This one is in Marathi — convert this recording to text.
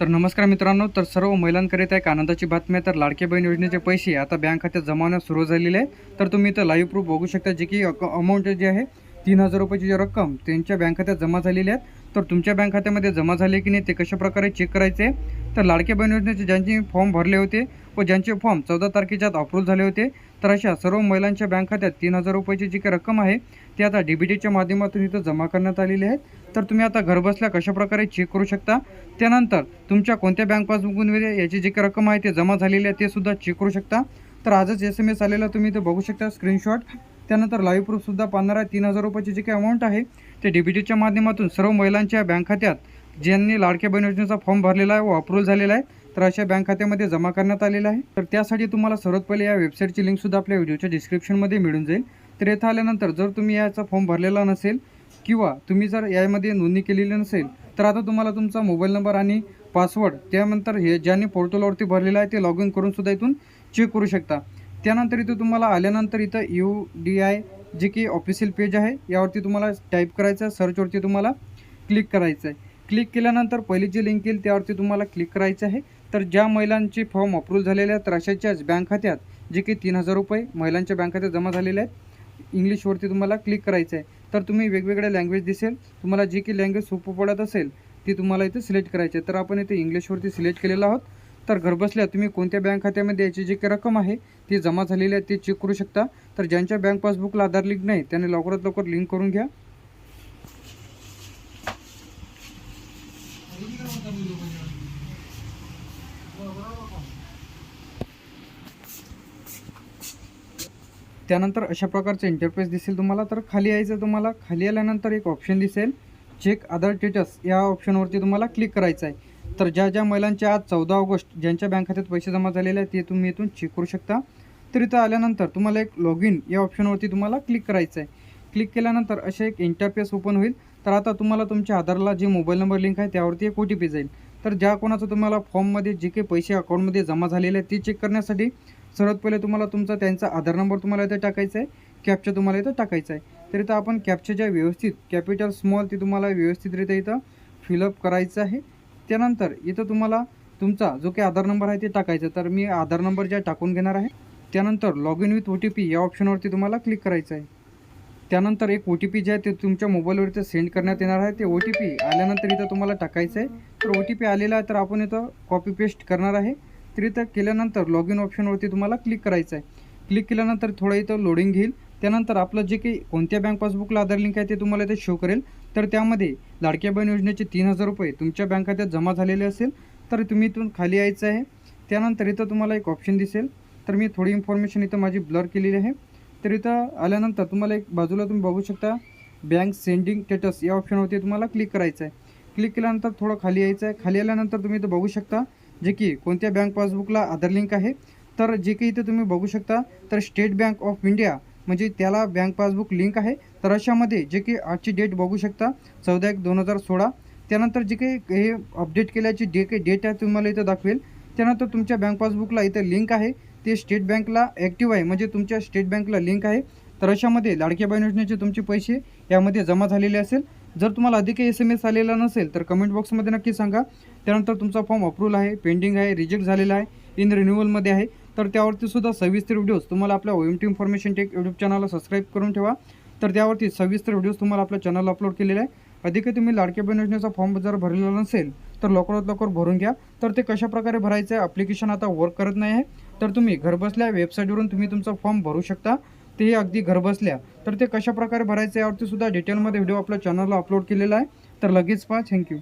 तर नमस्कार मित्रांनो तर सर्व महिलांकरिता एक आनंदाची बातमी आहे. तर लाडके बहीण योजनेचे पैसे आता बँक खात्यात जमा होण्यास सुरू झालेले आहे तर तुम्ही इथं लाईव्ह प्रूफ बघू शकता जे की अमाऊंट जे आहे तीन हजार रुपयाची जी रक्कम त्यांच्या बँक खात्यात जमा झालेली आहे. तर तुमच्या बँक खात्यामध्ये जमा झाले की नाही ते कशाप्रकारे चेक करायचे? तर लाडके बहीण योजनेचे ज्यांचे फॉर्म भरले होते व ज्यांचे फॉर्म चौदा तारखेच्या आत अप्रूव्ह झाले होते तर अशा सर्व महिलांच्या बँक खात्यात तीन हजार रुपयाची जी काही रक्कम आहे ती आता डी बी टीच्या माध्यमातून इथं जमा करण्यात आलेली आहे. तर तुम्ही आता घरबसल्या कशा प्रकारे चेक करू शकता? त्यानंतर तुमच्या कोणत्या बँक पासबुकमध्ये याची जी काही रक्कम आहे ते जमा झालेली आहे ते सुद्धा चेक करू शकता. तर आजच एस एम एस आलेला तुम्ही इथं बघू शकता स्क्रीनशॉट त्यानंतर लाईव्ह प्रूफसुद्धा पाहणार आहे तीन हजार रुपयाची जी काही अमाऊंट आहे ते डी बी टीच्या माध्यमातून सर्व महिलांच्या बँक खात्यात ज्यांनी लाडक्या बहीण योजनेचा फॉर्म भरलेला आहे व अप्रूव्ह झालेला आहे तर अशा बँक खात्यामध्ये जमा करण्यात आलेला आहे. तर त्यासाठी तुम्हाला सर्वात पहिले या वेबसाईटची लिंकसुद्धा आपल्या व्हिडिओच्या डिस्क्रिप्शनमध्ये मिळून जाईल. तर येथे आल्यानंतर जर तुम्ही याचा फॉर्म भरलेला नसेल किंवा तुम्ही जर यामध्ये नोंदणी केलेली नसेल तर आता तुम्हाला तुमचा मोबाईल नंबर आणि पासवर्ड त्यानंतर हे ज्यांनी पोर्टलवरती भरलेलं आहे ते लॉग इन करून सुद्धा इथून चेक करू शकता. त्यानंतर इथं तुम्हाला आल्यानंतर इथं यू डी आय जे की ऑफिशियल पेज आहे यावरती तुम्हाला टाईप करायचं आहे सर्चवरती तुम्हाला क्लिक करायचं आहे. क्लिक केल्यानंतर पहिली जी लिंक येईल त्यावरती तुम्हाला क्लिक करायचं आहे. तर ज्या महिलांचे फॉर्म अप्रूव्ह झालेले आहेत तर अशाच्याच बँक खात्यात जे की तीन हजार रुपये महिलांच्या बँक खात्यात जमा झालेले आहेत इंग्लिशवरती तुम्हाला क्लिक करायचं आहे. तर तुम्ही वेगवेगळ्या लँग्वेज दिसेल तुम्हाला जी की लँग्वेज सोपं पडत असेल ती तुम्हाला इथे सिलेक्ट करायची आहे. तर आपण इथे इंग्लिशवरती सिलेक्ट केलेलं आहोत. तर घरबसल्या तुम्ही कोणत्या बँक खात्यामध्ये याची जी काही रक्कम आहे ती जमा झालेली आहे ती चेक करू शकता. तर ज्यांच्या बँक पासबुकला आधार लिंक नाही त्यांनी लवकरात लवकर लिंक करून घ्या. त्यानंतर अशा प्रकारचं इंटरफेस दिसेल तुम्हाला. तर खाली यायचं तुम्हाला. खाली आल्यानंतर एक ऑप्शन दिसेल. चेक आधार स्टेटस या ऑप्शनवरती तुम्हाला क्लिक करायचं आहे. तर ज्या ज्या महिलांच्या आज चौदा ऑगस्ट ज्यांच्या बँक खात्यात पैसे जमा झालेले आहेत ते तुम्ही इथून चेक करू शकता. तर इथं आल्यानंतर तुम्हाला एक लॉग इन या ऑप्शनवरती तुम्हाला क्लिक करायचं आहे क्लिक केल्यानंतर असे एक इंटरफेस ओपन होईल. तर आता तुम्हाला तुमच्या आधारला जे मोबाईल नंबर लिंक आहे त्यावरती एक ओ टी पी जाईल. तर ज्या कोणाचं तुम्हाला फॉर्ममध्ये जे काही पैसे अकाउंटमध्ये जमा झालेले आहेत ते चेक करण्यासाठी सर्वात पहिले तुम्हाला तुमचा त्यांचा आधार नंबर तुम्हाला इथं टाकायचा आहे कॅपचा तुम्हाला इथं टाकायचा आहे तर इथं आपण कॅपच्या ज्या व्यवस्थित कॅपिटल स्मॉल ते तुम्हाला व्यवस्थितरित्या इथं फिलअप करायचं आहे. त्यानंतर इथं तुम्हाला तुमचा जो काही आधार नंबर आहे ते टाकायचा तर मी आधार नंबर ज्या टाकून घेणार आहे त्यानंतर log in with O T P या ऑप्शनवरती तुम्हाला क्लिक करायचं आहे. त्यानंतर एक ओ टी पी जे आहे ते तुमच्या मोबाईलवरती सेंड करण्यात येणार आहे. ते ओ टी पी आल्यानंतर इथं तुम्हाला टाकायचं आहे तर ओ टी पी आलेला आहे तर आपण इथं कॉपी पेस्ट करणार आहे. तर इथं केल्यानंतर लॉग इन ऑप्शनवरती तुम्हाला क्लिक करायचं आहे क्लिक केल्यानंतर थोडं इथं लोडिंग घेईल. त्यानंतर आपलं जे काही कोणत्या बँक पासबुकला आधार लिंक आहे ते तुम्हाला इथे शो करेल. तर त्यामध्ये लाडक्या बहीण योजनेचे तीन हजार रुपये तुमच्या बँक खात्यात जमा झालेले असेल तर तुम्ही इथून खाली यायचं आहे. त्यानंतर इथं तुम्हाला एक ऑप्शन दिसेल. तर मी थोडी इन्फॉर्मेशन इथं माझी ब्लर केलेली आहे. तर इथं आल्यानंतर तुम्हाला एक बाजूला तुम्ही बघू शकता बँक सेंडिंग स्टेटस या ऑप्शनवरती तुम्हाला क्लिक करायचं आहे. क्लिक केल्यानंतर थोडं खाली यायचं आहे. खाली आल्यानंतर तुम्ही इथं बघू शकता जे की कोणत्या बँक पासबुकला आधार लिंक आहे. तर जे काही इथं तुम्ही बघू शकता तर स्टेट बँक ऑफ इंडिया म्हणजे त्याला बँक पासबुक लिंक आहे. तर अशामध्ये जे की आजची डेट बघू शकता. चौदा एक दोन हजार सोळा. त्यानंतर जे काही हे अपडेट केल्याची जे काही डेट आहे तुम्हाला इथं दाखवेल. त्यानंतर तुमच्या बँक पासबुकला इथं लिंक आहे. ते स्टेट बँकला ॲक्टिव्ह आहे. म्हणजे तुमच्या स्टेट बँकला लिंक आहे. तर अशामध्ये लाडक्या बहीण योजनेचे तुमचे पैसे यामध्ये जमा झालेले असेल. जर तुम्हाला अधिक एस एम एस आलेला नसेल तर कमेंट बॉक्समध्ये नक्की सांगा. त्यानंतर तुमचा फॉर्म अप्रूव्हल आहे पेंडिंग आहे रिजेक्ट झालेला आहे इन रिन्युअलमध्ये आहे. तर त्यावरती सुद्धा सविस्तर व्हिडिओज तुम्हाला आपल्या O M T information tech YouTube चॅनलला सबस्क्राईब करून ठेवा. तर त्यावरती सविस्तर व्हिडिओज तुम्हाला आपल्या चॅनलला अपलोड केलेले आहे. अधिक तुम्ही लाडके बहीण योजनेचा फॉर्म जर भरलेला नसेल तर लवकरात लवकर भरून घ्या. तर ते कशाप्रकारे भरायचं आहे ॲप्लिकेशन आता वर्क करत नाही आहे. तर तुम्ही घरबसल्या वेबसाईटवरून तुम्ही तुमचा फॉर्म भरू शकता. तेही अगदी घरबसल्या. तर ते कशाप्रकारे भरायचं यावरती सुद्धा डिटेलमध्ये व्हिडिओ आपल्या चॅनलला अपलोड केलेला आहे. तर लगेच पहा. थँक्यू